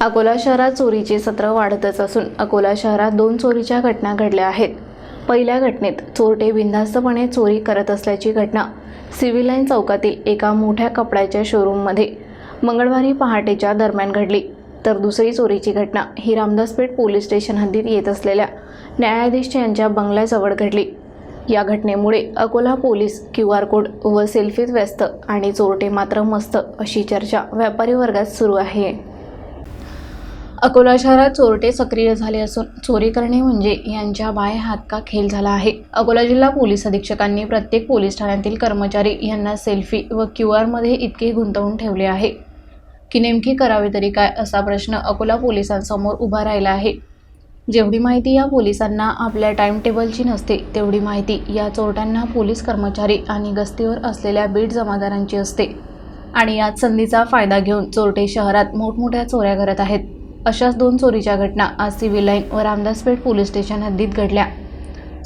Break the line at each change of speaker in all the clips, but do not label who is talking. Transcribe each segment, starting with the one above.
अकोला शहरात चोरीचे सत्र वाढतच असून अकोला शहरात दोन चोरीच्या घटना घडल्या आहेत. पहिल्या घटनेत चोरटे बिनधास्तपणे चोरी करत असल्याची घटना सिव्हिल लाईन चौकातील एका मोठ्या कपड्याच्या शोरूममध्ये मंगळवारी पहाटेच्या दरम्यान घडली. तर दुसरी चोरीची घटना ही रामदासपेठ पोलीस स्टेशन हद्दीत येत असलेल्या न्यायाधीश यांच्या बंगल्याजवळ घडली. या घटनेमुळे Akola police Q R code व सेल्फीत व्यस्त आणि चोरटे मात्र मस्त अशी चर्चा व्यापारी वर्गात सुरू आहे. अकोला शहरात चोरटे सक्रिय झाले असून चोरी करणे म्हणजे यांच्या बाय हात का खेळ झाला आहे. अकोला जिल्हा पोलीस अधीक्षकांनी प्रत्येक पोलीस ठाण्यातील कर्मचारी यांना सेल्फी व क्यू आरमध्ये इतके गुंतवून ठेवले आहे. की नेमकी करावे तरी काय असा प्रश्न अकोला पोलिसांसमोर उभा राहिला आहे. जेवढी माहिती या पोलिसांना आपल्या टाइम टेबलची नसते तेवढी माहिती या चोरट्यांना पोलीस कर्मचारी आणि गस्तीवर असलेल्या बीट जमादारांची असते. आणि याच संधीचा फायदा घेऊन चोरटे शहरात मोठमोठ्या चोऱ्या करत आहेत. अशाच दोन चोरीच्या घटना आज सिव्हिल लाईन व रामदासपेठ पोलीस स्टेशन हद्दीत घडल्या.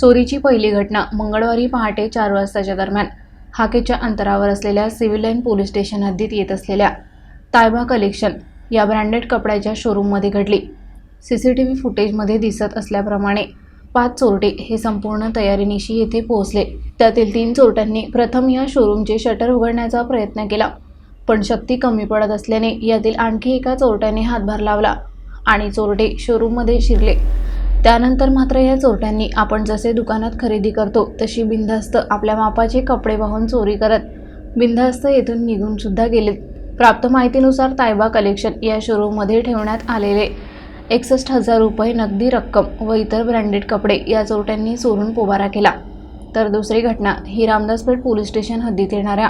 चोरीची पहिली घटना मंगळवारी पहाटे चार वाजताच्या दरम्यान हाकेच्या अंतरावर असलेल्या सिव्हिल लाईन पोलीस स्टेशन हद्दीत येत असलेल्या तायबा कलेक्शन या ब्रँडेड कपड्याच्या शोरूममध्ये घडली. सी सी टी व्ही फुटेजमध्ये दिसत असल्याप्रमाणे पाच चोरटे हे संपूर्ण तयारीनिशी येथे पोहोचले. त्यातील तीन चोरट्यांनी प्रथम या शोरूमचे शटर उघडण्याचा प्रयत्न केला. पण शक्ती कमी पडत असल्याने यातील आणखी एका चोरट्याने हातभार लावला आणि चोरटे शोरूममध्ये शिरले. त्यानंतर मात्र या चोरट्यांनी आपण जसे दुकानात खरेदी करतो तशी बिनधास्त आपल्या मापाचे कपडे वाहून चोरी करत बिनधास्त येथून निघून सुद्धा गेलेत. प्राप्त माहितीनुसार तायबा कलेक्शन या शोरूममध्ये ठेवण्यात आलेले एकसष्ट हजार रुपये नगदी रक्कम व इतर ब्रँडेड कपडे या चोरट्यांनी चोरून पोबारा केला. तर दुसरी घटना ही रामदासपेठ पोलीस स्टेशन हद्दीत येणाऱ्या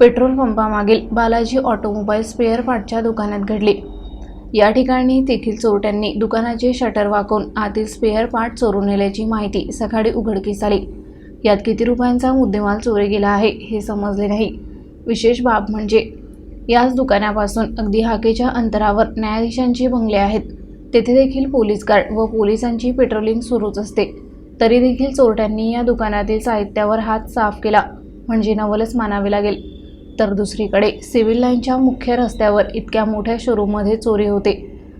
पेट्रोल पंपामागील बालाजी ऑटोमोबाईल स्पेअर पार्टच्या दुकानात घडली. या ठिकाणी तेथील चोरट्यांनी दुकानाचे शटर वाकवून आतील स्पेअर पार्ट चोरून नेल्याची माहिती सकाळी उघडकीस आली. यात किती रुपयांचा मुद्देमाल चोरी गेला आहे हे समजले नाही. विशेष बाब म्हणजे याच दुकानापासून अगदी हाकेच्या अंतरावर न्यायाधीशांचे बंगले आहेत. तेथे देखील पोलीस गार्ड व पोलिसांची पेट्रोलिंग सुरूच असते. तरी देखील चोरट्यांनी या दुकानातील साहित्यावर हात साफ केला. म्हणजे नवलच मानावे लागेल. तर दुसरीकडे सिव्हिल लाईनच्या मुख्य रस्त्यावर इतक्या मोठ्या शोरूममध्ये चोरी होते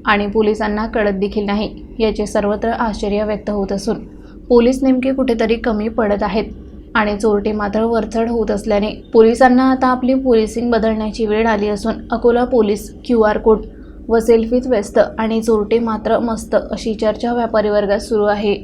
आणि पोलिसांना कळत देखील नाही याचे सर्वत्र आश्चर्य व्यक्त होत असून पोलीस नेमके कुठेतरी कमी पडत आहेत आणि चोरटे मात्र वरचढ होत असल्याने पोलिसांना आता आपली पोलिसिंग बदलण्याची वेळ आली असून Akola police Q R code व सेल्फीत व्यस्त आणि चोरटे मात्र मस्त अशी चर्चा व्यापारी वर्गात सुरू आहे.